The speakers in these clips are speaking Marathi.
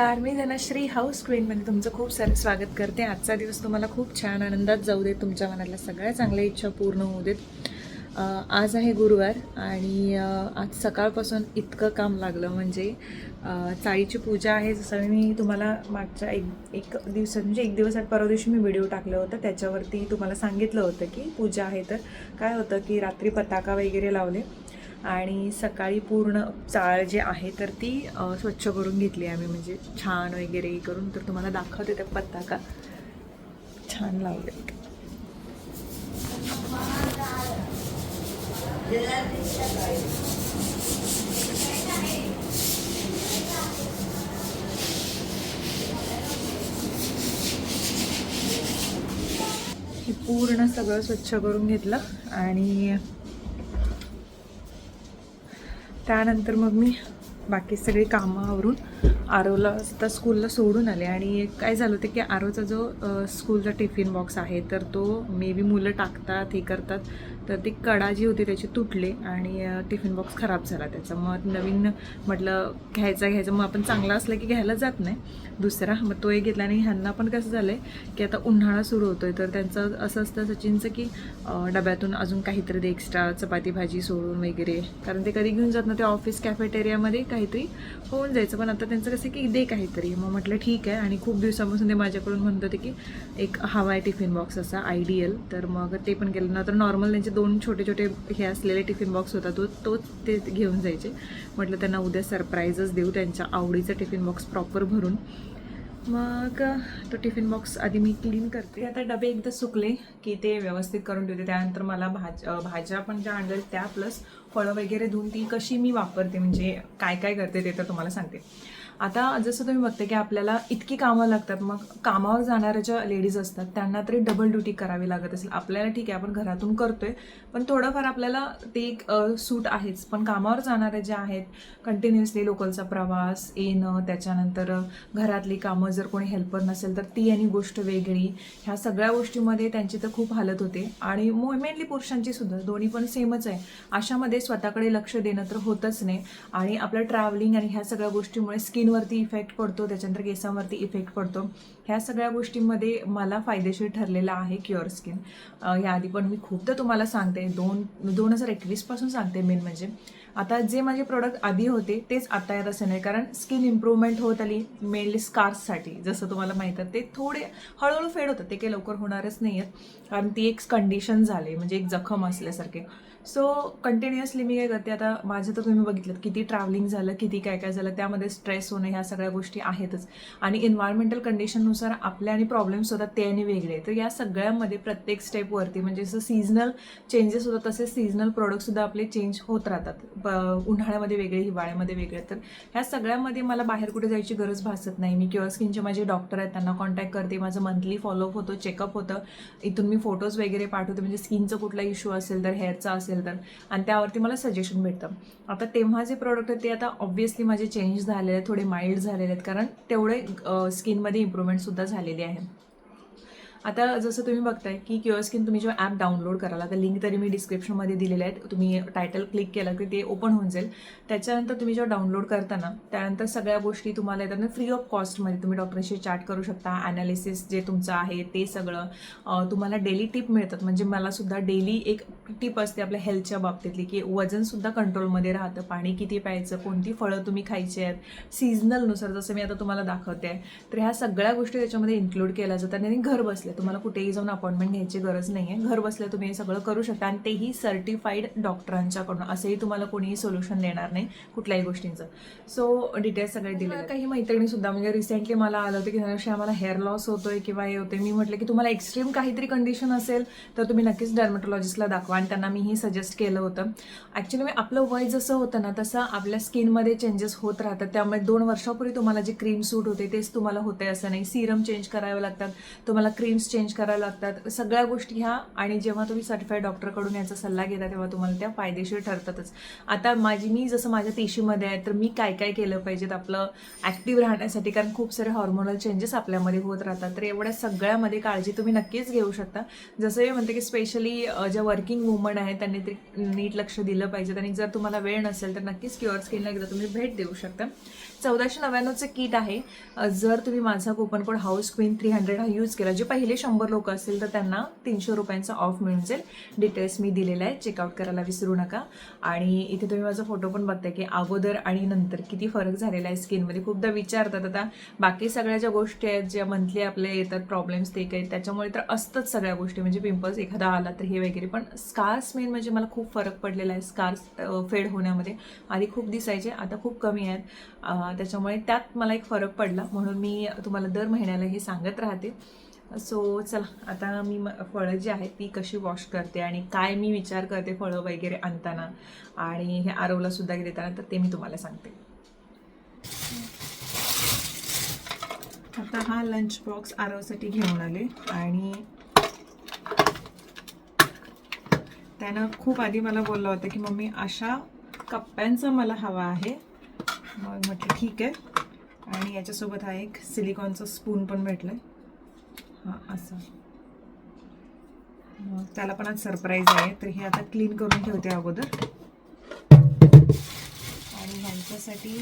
नमस्कार मी धनश्री हाऊस क्वीनमध्ये तुमचं खूप सारं स्वागत करते. आजचा दिवस तुम्हाला खूप छान आनंदात जाऊ देत. तुमच्या मनातल्या सगळ्या चांगल्या इच्छा पूर्ण होऊ देत. आज आहे गुरुवार आणि आज सकाळपासून इतकं काम लागलं म्हणजे चाळीची पूजा आहे. जसं मी तुम्हाला मागच्या एक एक दिवसात म्हणजे एक दिवसात परवा दिवशी मी व्हिडिओ टाकलं होतं. त्याच्यावरती तुम्हाला सांगितलं होतं की पूजा आहे तर. काय होतं की रात्री पताका वगैरे लावले. आणि सकाळी पूर्ण चाळ जे आहे तर ती स्वच्छ करून घेतली आम्ही. म्हणजे छान वगैरे करून तर तुम्हाला दाखवते त्या पताका. छान लावले. हे पूर्ण सगळं स्वच्छ करून घेतलं आणि त्यानंतर मग मी बाकी सगळी कामं आवरून आरोला तर स्कूलला सोडून आले आणि काय झालं होतं की आरोचा जो स्कूलचा टिफिन बॉक्स आहे तर तो मे बी मुलं टाकतात हे करतात. तर ती कडा जी होती त्याची तुटले आणि टिफिन बॉक्स खराब झाला त्याचा. मग नवीन म्हटलं घ्यायचा घ्यायचा. मग आपण चांगला असला की घ्यायला जात नाही. दुसरा मग तो एक घेतला आणि ह्यांना पण कसं झालं आहे की आता उन्हाळा सुरू होतो आहे तर त्यांचं असं असतं सचिनचं की डब्यातून अजून काहीतरी दे एक्स्ट्रा चपाती भाजी सोडून वगैरे. कारण ते कधी घेऊन जात ना ते ऑफिस कॅफेटेरियामध्ये काहीतरी होऊन जायचं. पण आता त्यांचं कसं की दे काहीतरी. मग म्हटलं ठीक आहे. आणि खूप दिवसापासून ते माझ्याकडून म्हणत होते की एक हवा आहे टिफिन बॉक्स असा आयडियल तर मग ते पण केलं ना तर नॉर्मल त्यांचे दोन छोटे छोटे हे असलेले टिफिन बॉक्स होता तो तोच ते घेऊन जायचे. म्हटलं त्यांना उद्या सरप्राईजच देऊ त्यांच्या आवडीचा टिफिन बॉक्स प्रॉपर भरून. मग तो टिफिन बॉक्स आधी मी क्लीन करते. आता डबे एकदा सुकले की ते व्यवस्थित करून ठेवते. त्यानंतर मला भाज भाज्या पण ज्या आणल्या त्या प्लस फळं वगैरे धुवून ती कशी मी वापरते म्हणजे काय काय करते ते तर तुम्हाला सांगते. आता जसं तुम्ही बघते की आपल्याला इतकी कामं लागतात मग कामावर जाणाऱ्या ज्या लेडीज असतात त्यांना तरी डबल ड्युटी करावी लागत असेल. आपल्याला ठीक आहे आपण घरातून करतोय पण थोडंफार आपल्याला ते एक सूट आहेच. पण कामावर जाणाऱ्या ज्या आहेत कंटिन्युअसली लोकलचा प्रवास येणं त्याच्यानंतर घरातली कामं जर कोणी हेल्पर नसेल तर ती आणि गोष्ट वेगळी. ह्या सगळ्या गोष्टीमध्ये त्यांची तर खूप हालत होते. आणि मेनली पुरुषांची सुद्धा दोन्ही पण सेमच आहे. अशामध्ये स्वतःकडे लक्ष देणं तर होतच नाही. आणि आपलं ट्रॅव्हलिंग आणि ह्या सगळ्या गोष्टीमुळे स्किनवरती इफेक्ट पडतो त्याच्यानंतर केसांवरती इफेक्ट पडतो. ह्या सगळ्या गोष्टींमध्ये मला फायदेशीर ठरलेला आहे क्युअर स्किन याआधी पण मी खूपदा तुम्हाला सांगते दोन दोन हजार एकवीसपासून सांगते मेन म्हणजे. आता जे माझे प्रोडक्ट आधी होते तेच आता येत असे नाही. कारण स्किन इम्प्रूव्हमेंट होत आली मेनली स्कार्ससाठी जसं तुम्हाला माहीत आहे ते थोडे हळूहळू फेड होतं ते काही लवकर होणारच नाही आहेत कारण ती एक कंडिशन झाली म्हणजे एक जखम असल्यासारखे. सो कंटिन्युअसली मी काय करते आता माझं तर तुम्ही बघितलं किती ट्रॅव्हलिंग झालं किती काय काय झालं त्यामध्ये स्ट्रेस होणं ह्या सगळ्या गोष्टी आहेतच. आणि इन्व्हायरमेंटल कंडिशननुसार आपल्या आणि प्रॉब्लेम्स होतात ते आणि वेगळे तर या सगळ्यामध्ये प्रत्येक स्टेपवरती म्हणजे जसं सीझनल चेंजेस होतात तसे सीझनल प्रोडक्टसुद्धा आपले चेंज होत राहतात. ब- उन्हाळ्यामध्ये वेगळे हिवाळ्यामध्ये वेगळे. तर ह्या सगळ्यामध्ये मला बाहेर कुठे जायची गरज भासत नाही. मी क्युअर स्किनचे माझे डॉक्टर आहेत त्यांना कॉन्टॅक्ट करते माझं मंथली फॉलोअप होतं चेकअप होतं. इथून मी फोटोज वगैरे पाठवते म्हणजे स्किनचं कुठला इश्यू असेल तर हेअरचा असेल तर. आणि त्यावरती मला सजेशन भेटतं. आता तेव्हा जे प्रोडक्ट आहेत ते आता ऑब्व्हियसली माझे चेंज झालेले आहेत थोडे माइल्ड झालेले आहेत कारण तेवढे स्किनमध्ये इम्प्रूव्हमेंटसुद्धा झालेली आहे. आता जसं तुम्ही बघताय की क्युअर स्किन तुम्ही जेव्हा ॲप डाउनलोड कराल आता लिंक तरी मी डिस्क्रिप्शनमध्ये दिलेले आहेत. तुम्ही टायटल क्लिक केलं की ते ओपन होऊन जाईल. त्याच्यानंतर तुम्ही जेव्हा डाउनलोड करताना त्यानंतर सगळ्या गोष्टी तुम्हाला येतात. फ्री ऑफ कॉस्टमध्ये तुम्ही डॉक्टरशी चॅट करू शकता. ॲनालिसिस जे तुमचं आहे ते सगळं तुम्हाला डेली टिप मिळतात. म्हणजे मला सुद्धा डेली एक टिप असते आपल्या हेल्थच्या बाबतीतली की वजनसुद्धा कंट्रोलमध्ये राहतं. पाणी किती प्यायचं कोणती फळं तुम्ही खायची आहेत. सीझनलनुसार जसं मी आता तुम्हाला दाखवते. आहे तर ह्या सगळ्या गोष्टी त्याच्यामध्ये इन्क्लूड केल्या जातात. आणि घर बसल्या तुम्हाला कुठेही जाऊन अपॉइंटमेंट घ्यायची गरज नाही आहे घर बसल्या तुम्ही हे सगळं करू शकता आणि तेही सर्टिफाईड डॉक्टरांच्याकडून असंही तुम्हाला कोणीही सोल्युशन देणार नाही कुठल्याही गोष्टींचं. सो डिटेल्स सगळे दिले काही मैत्रिणी सुद्धा म्हणजे रिसेंटली मला आलं होतं की धनुष्य आम्हाला हेअर लॉस होतोय किंवा हे होते मी म्हटलं की तुम्हाला एक्स्ट्रीम काहीतरी कंडिशन असेल तर तुम्ही नक्कीच डर्मेटॉलॉजिस्टला दाखवा आणि त्यांना मीही सजेस्ट केलं होतं. ॲक्च्युली मी आपलं वय जसं होतं ना तसं आपल्या स्किनमध्ये चेंजेस होत राहतात. त्यामुळे दोन वर्षापूर्वी तुम्हाला जे क्रीम सूट होते तेच तुम्हाला होते असं नाही. सिरम चेंज करावे लागतात. तुम्हाला क्रीम क्रीम्स चेंज करायला लागतात. सगळ्या गोष्टी ह्या आणि जेव्हा तुम्ही सर्टिफाईड डॉक्टरकडून याचा सल्ला घेता तेव्हा तुम्हाला त्या फायदेशीर ठरतातच. आता माझी मी जसं माझ्या पेशीमध्ये आहे तर मी काय काय केलं पाहिजेत आपलं ॲक्टिव्ह राहण्यासाठी? कारण खूप सारे हॉर्मोनल चेंजेस आपल्यामध्ये होत राहतात. तर एवढ्या सगळ्यामध्ये काळजी तुम्ही नक्कीच घेऊ शकता. जसं मी म्हणते की स्पेशली ज्या वर्किंग वुमन आहेत त्यांनी ते नीट लक्ष दिलं पाहिजेत आणि जर तुम्हाला वेळ नसेल तर नक्कीच क्युअर स्किनला एकदा तुम्ही भेट देऊ शकता. चौदाशे नव्याण्णवचं किट आहे. जर तुम्ही माझा coupon code house queen three hundred हा यूज केला जे पहिले शंभर लोक असतील तर त्यांना तीनशे रुपयांचा ऑफ मिळून जाईल. डिटेल्स मी दिलेला आहे चेकआउट करायला विसरू नका. आणि इथे तुम्ही माझा फोटो पण बघताय की अगोदर आणि नंतर किती फरक झालेला आहे स्किनमध्ये खूपदा विचारतात आता बाकी सगळ्या ज्या गोष्टी आहेत ज्या मंथली आपल्या येतात प्रॉब्लेम्स ते काही त्याच्यामुळे तर असतंच सगळ्या गोष्टी. म्हणजे पिंपल्स एखादा आला तर हे वगैरे. पण स्कार्स मेन म्हणजे मला खूप फरक पडलेला आहे. स्कार्स फेड होण्यामध्ये. आधी खूप दिसायचे आता खूप कमी आहेत. त्याच्यामुळे त्यात मला एक फरक पडला. म्हणून मी तुम्हाला दर महिन्याला हे सांगत राहते. सो चला आता मी म- फळं जी आहेत ती कशी वॉश करते आणि काय मी विचार करते फळं वगैरे आणताना आणि हे आरवला सुद्धा देताना तर ते मी तुम्हाला सांगते. आता हा लंच बॉक्स आरवसाठी घेऊन आले आणि त्यानं खूप आधी मला बोललं होतं की मम्मी अशा कप्प्यांचा मला हवा आहे. मग म्हटलं ठीक आहे. आणि याच्यासोबत हा एक सिलिकॉनचा स्पून पण भेटलं हां असं. मग त्याला पण आज सरप्राईज आहे तर हे आता क्लीन करून ठेवते अगोदर. आणि ह्यांच्यासाठी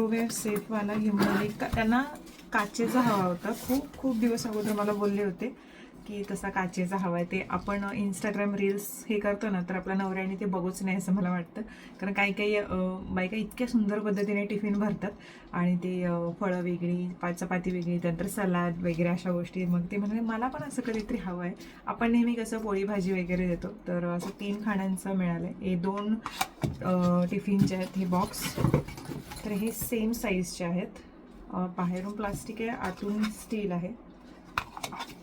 मायक्रोवेव्ह सेफवाला घेऊन आले. का त्यांना काचेचा हवा होता. खूप खूप दिवस अगोदर मला बोलले होते की तसा काचेचा हवा आहे. ते आपण इंस्टाग्राम रील्स हे करतो ना तर आपल्या नवऱ्याने ते बघूच नाही असं मला वाटतं. कारण काही काही बायका इतक्या सुंदर पद्धतीने टिफिन भरतात आणि ते फळं वेगळी पा- चपाती वेगळी त्यानंतर सलाद वगैरे अशा गोष्टी. मग ते म्हणजे मला पण असं कधीतरी हवं आहे. आपण नेहमी कसं पोळी भाजी वगैरे देतो. तर असं तीन खाण्यांचं मिळालं आहे हे दोन टिफिनचे आहेत हे बॉक्स तर हे सेम साईजचे आहेत. बाहेरून प्लास्टिक आहे आतून स्टील आहे.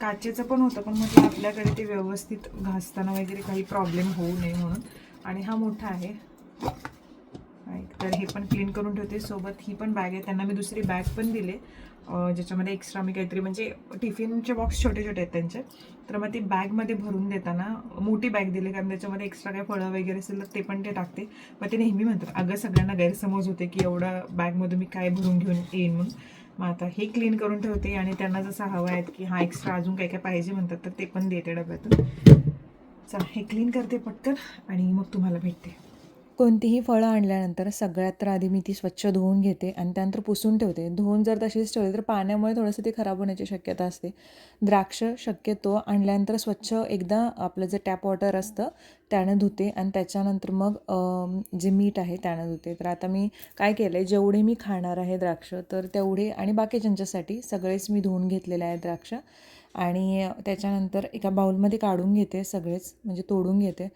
काचेचं पण होतं पण म्हटलं आपल्याकडे ते व्यवस्थित घासताना वगैरे काही प्रॉब्लेम होऊ नये म्हणून. आणि हा मोठा आहे. एक तर हे पण क्लीन करून ठेवते. सोबत ही पण बॅग आहे. त्यांना मी दुसरी बॅग पण दिले. ज्याच्यामध्ये एक्स्ट्रा मी काहीतरी म्हणजे टिफिनचे बॉक्स छोटे छोटे आहेत त्यांचे. तर मग ती बॅगमध्ये भरून देताना मोठी बॅग दिली कारण त्याच्यामध्ये एक्स्ट्रा काही फळं वगैरे असेल तर ते पण ते टाकते. मग ते नेहमी म्हणतात अगं सगळ्यांना गैरसमज होते की एवढं बॅगमधून मी काय भरून घेऊन येईन म्हणून. मग आता हे क्लीन करून ठेवते आणि त्यांना जसं हवं आहे की हा एक्स्ट्रा अजून काय काय पाहिजे म्हणतात तर ते पण देते डब्यातून. चा हे क्लीन करते पटकन आणि मग तुम्हाला भेटते. कोणतीही फळं आणल्यानंतर सगळ्यात तर आधी मी ती स्वच्छ धुवून घेते आणि त्यानंतर पुसून ठेवते. धुवून जर तशीच ठेवली तर पाण्यामुळे थोडंसं ती खराब होण्याची शक्यता असते. द्राक्ष शक्यतो आणल्यानंतर स्वच्छ एकदा आपलं जे टॅप वॉटर असतं त्यानं धुते आणि त्याच्यानंतर मग जे मीठ आहे त्यानं धुते. तर आता मी काय केलं आहे जेवढे मी खाणार आहे द्राक्ष तर तेवढे आणि बाकीच्यांच्यासाठी सगळेच मी धुवून घेतलेले आहे द्राक्ष आणि त्याच्यानंतर एका बाउलमध्ये काढून घेते सगळेच म्हणजे तोडून घेते.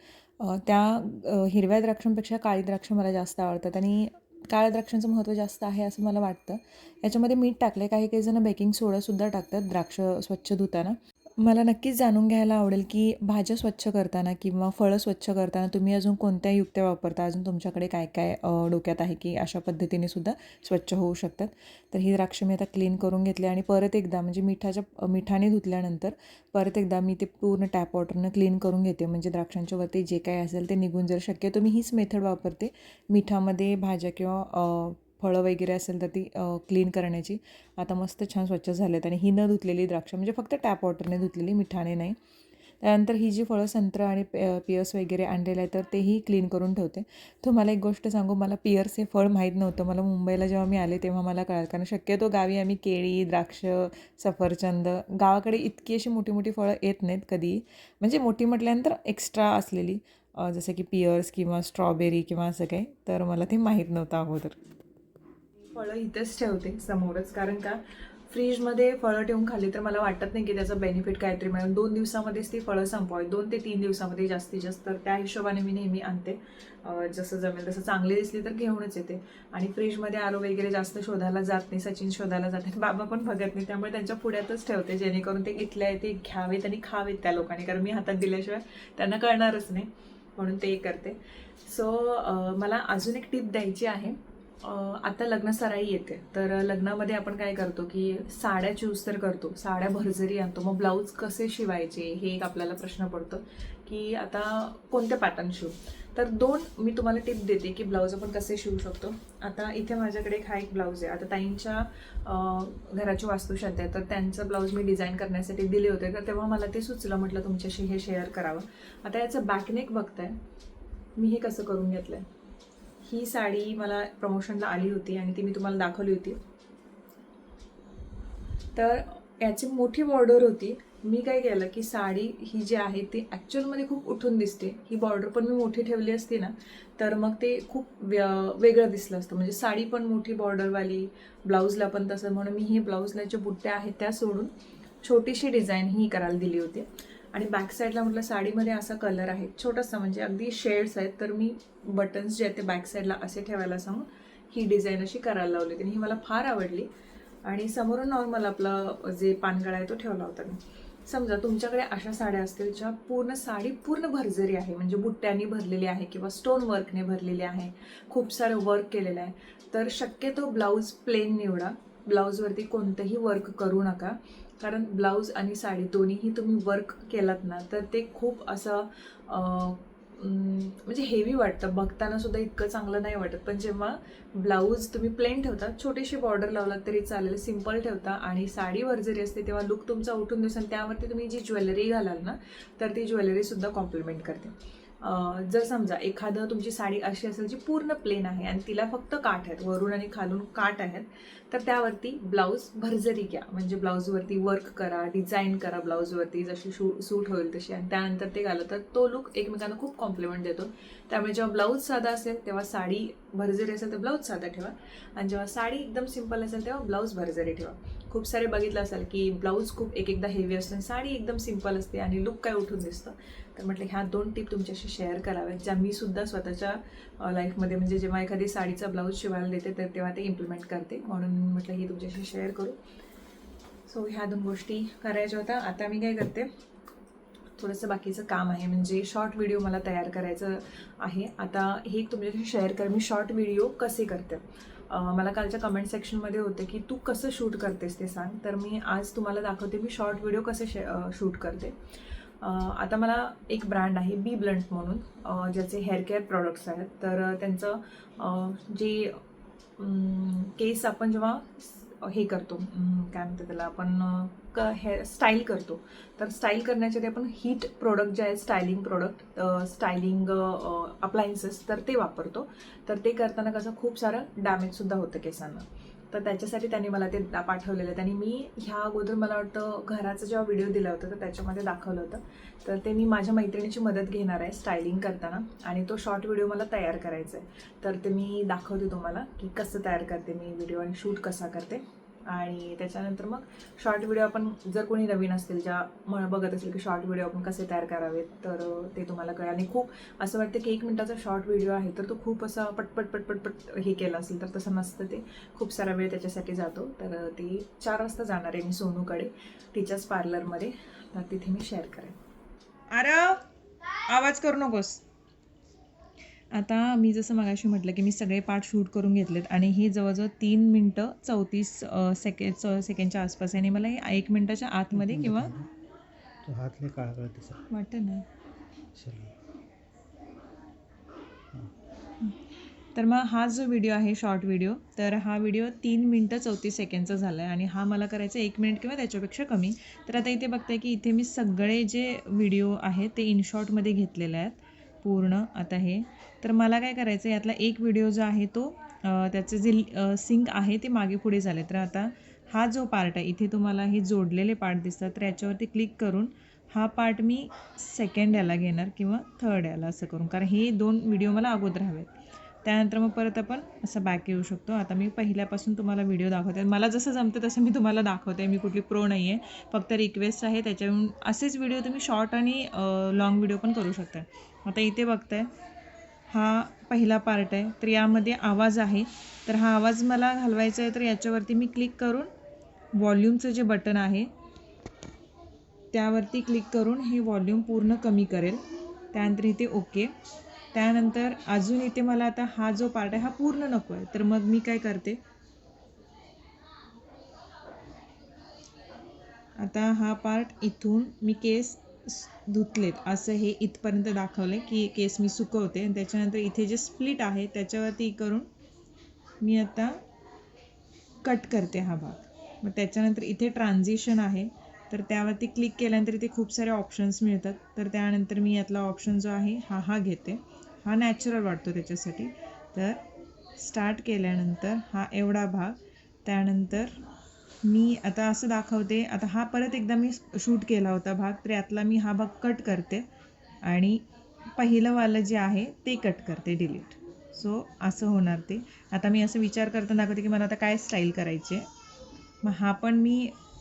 त्या हिरव्या द्राक्षांपेक्षा काळी द्राक्ष मला जास्त आवडतात आणि काळ्या द्राक्षांचं महत्त्व जास्त आहे असं मला वाटतं. याच्यामध्ये मीठ टाकले काही काही जणं बेकिंग सोडासुद्धा टाकतात द्राक्ष स्वच्छ धुताना. मला नक्कीच जाणून घ्यायला आवडेल की भाज्या स्वच्छ करताना किंवा फळं स्वच्छ करताना तुम्ही अजून कोणत्या युक्त्या वापरता? अजून तुमच्याकडे काय काय डोक्यात आहे की अशा पद्धतीने सुद्धा स्वच्छ होऊ शकतात? तर ही द्राक्ष मी आता क्लीन करून घेतली आणि परत एकदा म्हणजे मिठाच्या मिठाने धुतल्यानंतर परत एकदा मी ते पूर्ण टॅप वॉटरनं क्लीन करून घेते. म्हणजे द्राक्षांच्या वरती जे काय असेल ते निघून जर शक्यतो मी हीच मेथड वापरते. मिठामध्ये भाज्या किंवा फळं वगैरे असेल तर ती क्लीन करण्याची. आता मस्त छान स्वच्छ झालेत आणि ही न धुतलेली द्राक्ष म्हणजे फक्त टॅप वॉटरने धुतलेली मिठाने नाही. त्यानंतर ही जी फळं संत्रं आणि पे पियर्स वगैरे आणलेलं आहे तर तेही क्लीन करून ठेवते. तुम्हाला एक गोष्ट सांगू मला पियर्स हे फळ माहीत नव्हतं. मला मुंबईला जेव्हा मी आले तेव्हा मला कळालं. कारण शक्यतो गावी आम्ही केळी द्राक्ष सफरचंद गावाकडे इतकी अशी मोठी मोठी फळं येत नाहीत कधी म्हणजे मोठी म्हटल्यानंतर एक्स्ट्रा असलेली जसं की पियर्स किंवा स्ट्रॉबेरी किंवा असं काही तर मला ते माहीत नव्हतं अगोदर. फळं इथंच ठेवते समोरच. कारण का फ्रीजमध्ये फळं ठेवून खाल्ली तर मला वाटत नाही की त्याचा बेनिफिट काहीतरी मिळेल. दोन दिवसामध्येच ती फळं संपवावी. दोन ते तीन दिवसामध्ये जास्तीत जास्त. तर त्या हिशोबाने मी नेहमी आणते. जसं जमेल तसं चांगली दिसली तर घेऊनच येते. आणि फ्रीजमध्ये आरो वगैरे जास्त शोधायला जात नाही सचिन शोधायला जात नाही बाबा पण बघत नाही. त्यामुळे त्यांच्या पुढ्यातच ठेवते. जेणेकरून ते इथल्या ते घ्यावेत आणि खावेत त्या लोकांनी. कारण मी हातात दिल्याशिवाय त्यांना कळणारच नाही. म्हणून ते करते. सो मला अजून एक टीप द्यायची आहे. आता लग्न सराई येते. तर लग्नामध्ये आपण काय करतो की साड्या चूज तर करतो. साड्या भरजरी आणतो. मग ब्लाऊज कसे शिवायचे हे एक आपल्याला प्रश्न पडतो की आता कोणते पॅटर्न शिवू? तर दोन मी तुम्हाला टिप देते की ब्लाऊज आपण कसे शिवू शकतो. आता इथे माझ्याकडे एक हा एक ब्लाऊज आहे. आता ताईंच्या घराची वास्तुशांती आहे. तर त्यांचं ब्लाऊज मी डिझाईन करण्यासाठी दिले होते. तर तेव्हा मला ते सुचलं. म्हटलं तुमच्याशी हे शेअर करावं. आता याचं बॅकनेक बघताय. मी हे कसं करून घेतलं आहे ही साडी मला प्रमोशनला आली होती आणि ती मी तुम्हाला दाखवली होती. तर याची मोठी बॉर्डर होती. मी काय केलं की साडी ही जी आहे ती ॲक्च्युअलमध्ये खूप उठून दिसते. ही बॉर्डर पण मी मोठी ठेवली असती ना तर मग ते खूप व्य- वेगळं दिसलं असतं. म्हणजे साडी पण मोठी बॉर्डरवाली ब्लाऊजला पण तसं. म्हणून मी ही ब्लाऊजला ज्या बुट्ट्या आहेत त्या सोडून छोटीशी डिझाईन ही करायला दिली होती. आणि बॅक साईडला म्हटलं साडीमध्ये असा कलर आहे. छोटासा म्हणजे अगदी शेड्स आहेत तर मी बटन्स जे आहेत ते बॅक साईडला असे ठेवायला सांगून ही डिझाईन अशी करायला लावली होती आणि ही मला फार आवडली. आणि समोरून नॉर्मल आपला जे पानगळा आहे तो ठेवला होता मी. समजा तुमच्याकडे अशा साड्या असतील ज्या पूर्ण साडी पूर्ण भरजरी आहे म्हणजे बुट्ट्यांनी भरलेली आहे किंवा स्टोन वर्कने भरलेली आहे खूप सारं वर्क केलेलं आहे तर शक्यतो ब्लाऊज प्लेन निवडा. ब्लाऊजवरती कोणतंही वर्क करू नका. कारण ब्लाऊज आणि साडी दोन्हीही तुम्ही वर्क केलात ना तर ते खूप असं म्हणजे हेवी वाटतं. बघताना सुद्धा इतकं चांगलं नाही वाटत. पण जेव्हा ब्लाऊज तुम्ही प्लेन ठेवता छोटीशी बॉर्डर लावलात तरी चालेल सिंपल ठेवता आणि साडीवर जरी असते तेव्हा लुक तुमचा उठून दिसेल त्यावरती तुम्ही जी ज्वेलरी घालाल ना तर ती ज्वेलरीसुद्धा कॉम्प्लिमेंट करते. जर समजा एखादं तुमची साडी अशी असेल जी पूर्ण प्लेन आहे आणि तिला फक्त काठ आहेत वरून आणि खालून काठ आहेत तर त्यावरती ब्लाऊज भरजरी घ्या. म्हणजे ब्लाऊजवरती वर्क करा डिझाईन करा ब्लाऊजवरती जशी शू सूट होईल तशी. आणि त्यानंतर ते घालं तर तो लुक एकमेकांना खूप कॉम्प्लिमेंट देतो. त्यामुळे जेव्हा ब्लाऊज साधा असेल तेव्हा साडी भरजरी असेल तर ब्लाऊज साधा ठेवा. आणि जेव्हा साडी एकदम सिंपल असेल तेव्हा ब्लाऊज भरजरी ठेवा. खूप सारे बघितलं असेल की ब्लाऊज खूप एक एकदा हेवी असतो आणि साडी एकदम सिंपल असते आणि लुक काय उठून दिसतं. तर म्हटलं ह्या दोन टिप तुमच्याशी शेअर कराव्यात ज्या मी सुद्धा स्वतःच्या लाईफमध्ये म्हणजे जेव्हा एखादी साडीचा ब्लाऊज शिवायला देते तर तेव्हा ते इम्प्लिमेंट करते. म्हणून म्हटलं ही तुमच्याशी शेअर करू. सो ह्या दोन गोष्टी करायच्या होत्या. आता मी काय करते थोडंसं बाकीचं काम आहे. म्हणजे शॉर्ट व्हिडिओ मला तयार करायचं आहे. आता हे एक तुमच्याशी शेअर कर. मी शॉर्ट व्हिडिओ कसे करते? मला कालच्या कमेंट सेक्शनमध्ये होते की तू कसं शूट करतेस ते सांग. तर मी आज तुम्हाला दाखवते मी शॉर्ट व्हिडिओ कसे शे शूट करते. आता मला एक ब्रँड आहे बी ब्लंट म्हणून ज्याचे हेअर केअर प्रॉडक्ट्स आहेत. तर त्यांचं जे केस आपण जेव्हा हे करतो काय म्हणतात त्याला आपण क हेअर स्टाईल करतो. तर स्टाईल करण्याच्या ते आपण हीट प्रोडक्ट जे आहेत स्टायलिंग प्रोडक्ट स्टायलिंग अप्लायन्सेस तर ते वापरतो. तर ते करताना कसं खूप सारं डॅमेजसुद्धा होतं केसांना. तर त्याच्यासाठी त्यांनी मला ते पाठवलेलं. आहे त्यांनी मी ह्या अगोदर मला वाटतं घराचा जेव्हा व्हिडिओ दिला होता तर त्याच्यामध्ये दाखवलं होतं. तर ते मी माझ्या मैत्रिणीची मदत घेणार आहे स्टायलिंग करताना आणि तो शॉर्ट व्हिडिओ मला तयार करायचा आहे. तर ते मी दाखवते तुम्हाला की कसं तयार करते मी व्हिडिओ आणि शूट कसा करते. आणि त्याच्यानंतर मग शॉर्ट व्हिडिओ आपण जर कोणी नवीन असतील ज्या म बघत असेल की शॉर्ट व्हिडिओ आपण कसे तयार करावेत तर ते तुम्हाला कळेल. आणि खूप असं वाटतं की एक मिनटाचा शॉर्ट व्हिडिओ आहे तर तो खूप असा पटपट पटपट पट हे केला असेल तर तसं नसतं ते. खूप सारा वेळ त्याच्यासाठी जातो. तर ते चार वाजता जाणार आहे मी सोनूकडे तिच्याच पार्लरमध्ये तर तिथे मी शेअर करेन. अरे आवाज करू नकोस. आता मी जसं मगाशी म्हटलं की मी सगळे पार्ट शूट करून घेतलेत आणि हे जवळजवळ तीन मिनटं चौतीस सेकंड सेकंडच्या आसपास आहे. आणि मला हे एक मिनटाच्या आतमध्ये किंवा तो हात लय काळा काळा दिसत वाटतं ना तर मग हा जो व्हिडिओ आहे शॉर्ट व्हिडिओ तर हा व्हिडिओ तीन मिनटं चौतीस सेकंडचा झाला आहे आणि हा मला करायचा एक मिनिट किंवा त्याच्यापेक्षा कमी. तर आता इथे बघताय की इथे मी सगळे जे व्हिडिओ आहेत ते इन शॉर्टमध्ये घेतलेले आहेत. पूर्ण आता हे. तर मला काय करायचं आहे यातला एक व्हिडिओ जो आहे तो त्याचं त्याचे जे सिंक आहे ते मागे पुढे झाले तर आता हा जो पार्ट आहे इथे तुम्हाला हे जोडलेले पार्ट दिसतात तर याच्यावरती क्लिक करून हा पार्ट मी सेकंड याला घेणार किंवा थर्ड याला असं करून. कारण हे दोन व्हिडिओ मला अगोदर हवेत. त्यानंतर मग परत आपण असं बॅक येऊ शकतो. आता मी पहिल्यापासून तुम्हाला व्हिडिओ दाखवते. मला जसं जमतं तसं मी तुम्हाला दाखवते. मी कुठली प्रो नाही आहे फक्त रिक्वेस्ट आहे त्याच्यावरून असेच व्हिडिओ तुम्ही शॉर्ट आणि लॉंग व्हिडिओ पण करू शकता. आता इथे बघताय. हा पहिला पार्ट आहे. तर यामध्ये आवाज आहे. तर हा आवाज मला घालवायचा आहे तर याच्यावरती मी क्लिक करून व्हॉल्यूमचं जे बटन आहे त्यावरती क्लिक करून हे व्हॉल्यूम पूर्ण कमी करेल. त्यानंतर इथे ओके त्यानंतर अजून इथे मला आता हा जो पार्ट आहे हा पूर्ण नको आहे. तर मग मी काय करते? आता हा पार्ट इथून मी केस धुतलेत असं हे इथपर्यंत दाखवलं आहे की केस मी सुकवते. आणि त्याच्यानंतर इथे जे स्प्लिट आहे त्याच्यावरती करून मी आता कट करते हा भाग. मग त्याच्यानंतर इथे ट्रान्झिशन आहे. तर त्यावरती क्लिक केल्यानंतर इथे खूप सारे ऑप्शन्स मिळतात. तर त्यानंतर मी यातला ऑप्शन जो आहे हा हा घेते. हा नॅचरल वाटतो त्याच्यासाठी. तर स्टार्ट केल्यानंतर हा एवढा भाग. त्यानंतर मी आता असं दाखवते. आता हा परत एकदा मी शूट केला होता भाग तर यातला मी हा भाग कट करते. आणि पहिलंवालं जे आहे ते कट करते डिलीट सो असं होणार ते. आता मी असं विचार करताना दाखवते की मला आता काय स्टाईल करायची आहे. मग हा पण मी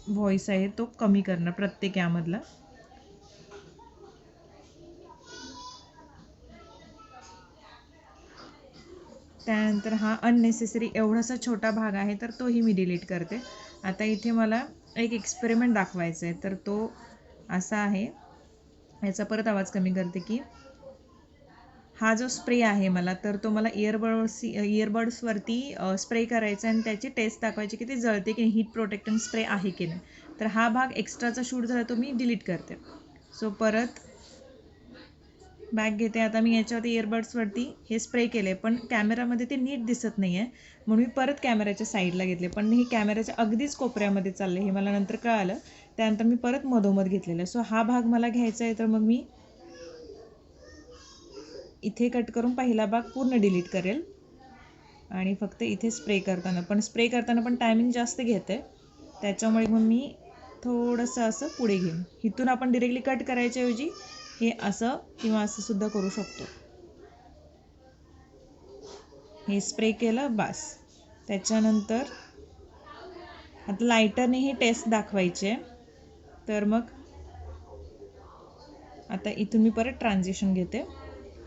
व्हॉईस आहे तो कमी करणार प्रत्येक यामधला. त्यानंतर हा अननेसेसरी एवढासा छोटा भाग आहे तर तोही मी डिलीट करते. आता इथे मला एक एक्सपेरिमेंट दाखवायचा आहे. तर तो असा आहे. याचा परत आवाज कमी करते की हा जो स्प्रे आहे मला तर तो मला इयरबड्स इयरबड्सवरती स्प्रे करायचा आहे आणि त्याची टेस्ट दाखवायची की ते जळते की हीट प्रोटेक्टन स्प्रे आहे की नाही. तर हा भाग एक्स्ट्राचा शूट झाला तो मी डिलीट करते. सो परत बॅग घेते. आता मी याच्यावरती इयरबड्सवरती हे स्प्रे केले पण कॅमेरामध्ये ते नीट दिसत नाही आहे म्हणून मी परत कॅमेऱ्याच्या साईडला घेतले. पण हे कॅमेऱ्याच्या अगदीच कोपऱ्यामध्ये चालले हे मला नंतर कळालं. त्यानंतर मी परत मधोमध घेतलेलं. सो हा भाग मला घ्यायचा आहे तर मग मी इथे कट करून पहिला भाग पूर्ण डिलीट करेल. आणि फक्त इथे स्प्रे करताना. पण स्प्रे करताना पण टायमिंग जास्त घेते. त्याच्यामुळे मग मी थोडंसं असं पुढे घेईन. इथून आपण डिरेक्टली कट करायच्याऐवजी हे असं किंवा असं सुद्धा करू शकतो. हे स्प्रे केलं बास. त्याच्यानंतर आता लायटरने ही टेस्ट दाखवायची. आहे तर मग आता इथून मी परत ट्रान्झिशन घेते.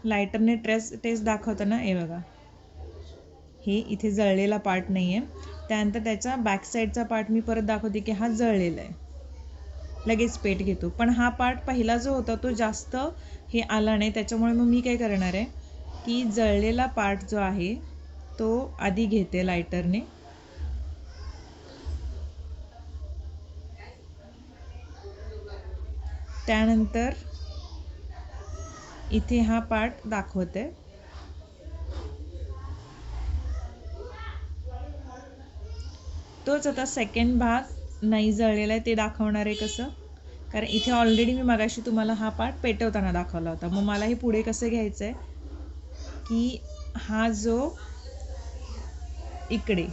लायटरने ट्रेस टेस्ट दाखवताना हे बघा. हे इथे जळलेला पार्ट नाही आहे त्यानंतर त्याचा बॅक साईडचा पार्ट मी परत दाखवते की हा जळलेला आहे. लगेच पेट घेतो. पण हा पार्ट पहिला जो होता तो जास्त हे आला नाही. त्याच्यामुळे मग मी काय करणार आहे की जळलेला पार्ट जो आहे तो आधी घेते लायटरने त्यानंतर इथे हा पार्ट दाखवते. तोच आता सेकंड भाग. नाही जळलेलं आहे ते दाखवणार आहे कसं. कारण इथे ऑलरेडी मी मगाशी तुम्हाला हा पार्ट पेटवताना दाखवला होता. मग मला हे पुढे कसं घ्यायचं आहे की हा जो इकडे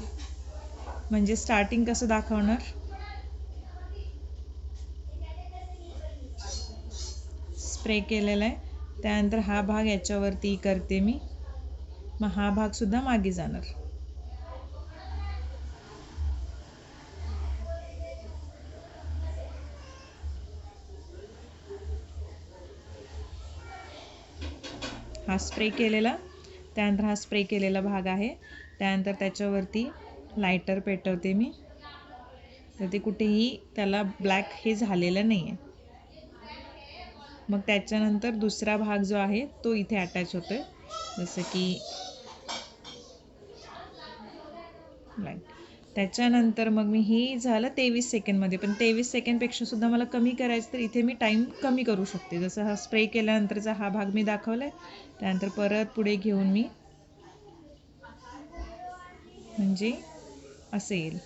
म्हणजे स्टार्टिंग कसं दाखवणार? स्प्रे केलेला आहे. त्यानंतर हा भाग याच्यावरती करते मी. मग हा भागसुद्धा मागे जाणार. हा स्प्रे केलेला. त्यानंतर हा स्प्रे केलेला भाग आहे. त्यानंतर त्याच्यावरती लायटर पेटवते मी. तर ते कुठेही त्याला ब्लॅक हे झालेलं नाही आहे मग त्याच्यानंतर दुसरा भाग जो आहे तो इथे अटॅच होतो आहे जसं की लाइट त्याच्यानंतर मग मी हे झालं तेवीस सेकंडमध्ये. पण तेवीस सेकंडपेक्षा सुद्धा मला कमी करायचं तर इथे मी टाईम कमी करू शकते. जसं हा स्प्रे केल्यानंतरचा हा भाग मी दाखवला आहे त्यानंतर परत पुढे घेऊन मी म्हणजे असं येईल.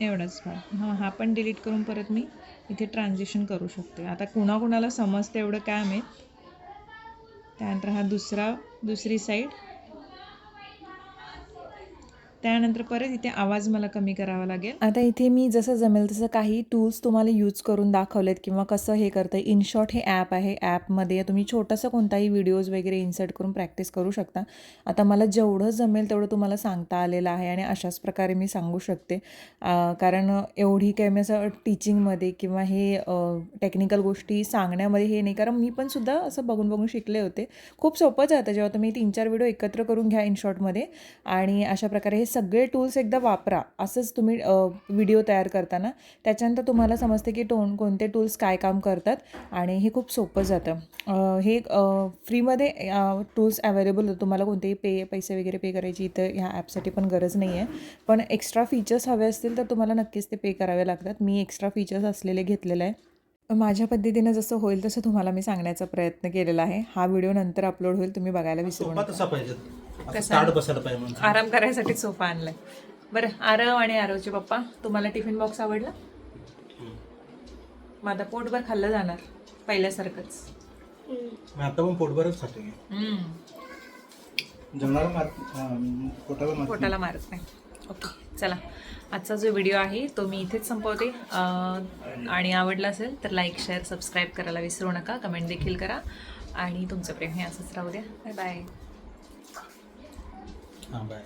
एवढाच भाग हां हा पण डिलीट करून परत मी इथे ट्रान्झेक्शन करू शकते. आता कुणाकुणाला समजतं एवढं काय माहीत त्यानंतर हा दुसरा दुसरी साईड त्यानंतर परत इथे आवाज मला कमी करावा लागेल. आता इथे मी जसं जमेल तसं काही टूल्स तुम्हाला यूज करून दाखवलेत किंवा कसं हे करतं इन शॉर्ट हे ॲप आहे. ॲपमध्ये तुम्ही छोटंसं कोणताही व्हिडिओज वगैरे इन्सर्ट करून प्रॅक्टिस करू शकता. आता मला जेवढं जमेल तेवढं तुम्हाला सांगता आलेलं आहे आणि अशाच प्रकारे मी सांगू शकते. कारण एवढी काय मी असं टीचिंगमध्ये किंवा हे टेक्निकल गोष्टी सांगण्यामध्ये हे नाही. कारण मी पण सुद्धा असं बघून बघून शिकले होते. खूप सोपं जातं. जेव्हा तुम्ही तीन चार व्हिडिओ एकत्र करून घ्या इन शॉर्टमध्ये आणि अशा प्रकारे हे सगळे टूल्स एकदा वापरा. असंच तुम्ही व्हिडिओ तयार करताना. त्याच्यानंतर तुम्हाला समजते की टोन कोणते टूल्स काय काम करतात आणि हे खूप सोपं जातं. हे फ्रीमध्ये टूल्स अवेलेबल होतं. तुम्हाला कोणतेही पे पैसे वगैरे पे करायची इथं ह्या ॲपसाठी पण गरज नाही आहे पण एक्स्ट्रा फीचर्स हवे असतील तर तुम्हाला नक्कीच ते पे करावे लागतात. मी एक्स्ट्रा फीचर्स असलेले घेतलेले आहे. माझ्या पद्धतीनं जसं होईल तसं तुम्हाला मी सांगण्याचा प्रयत्न केलेला आहे. हा व्हिडिओ नंतर अपलोड होईल. तुम्ही बघायला विसरू नका. कसा? असं ताट बसायला पाहिजे म्हणून. आराम करायसाठी सोफा आणलाय. बरं आरव आणि आरवचे पप्पा तुम्हाला टिफिन बॉक्स आवडला? मग आता पोटभर खाल्लं जाणार पहिल्यासारखंच. मी आता पण पोटभरच खातो की? जेवणाला मार अं, पोटाला मार पोटाला मारत नाही. ओके चला. आजचा जो व्हिडिओ आहे तो मी इथेच संपवते. अं, आणि आवडला असेल तर लाईक शेअर सबस्क्राईब करायला विसरू नका. कमेंट देखील करा. आणि तुमचं प्रेम हे असंच राहू द्या. बाय बाय हां बाय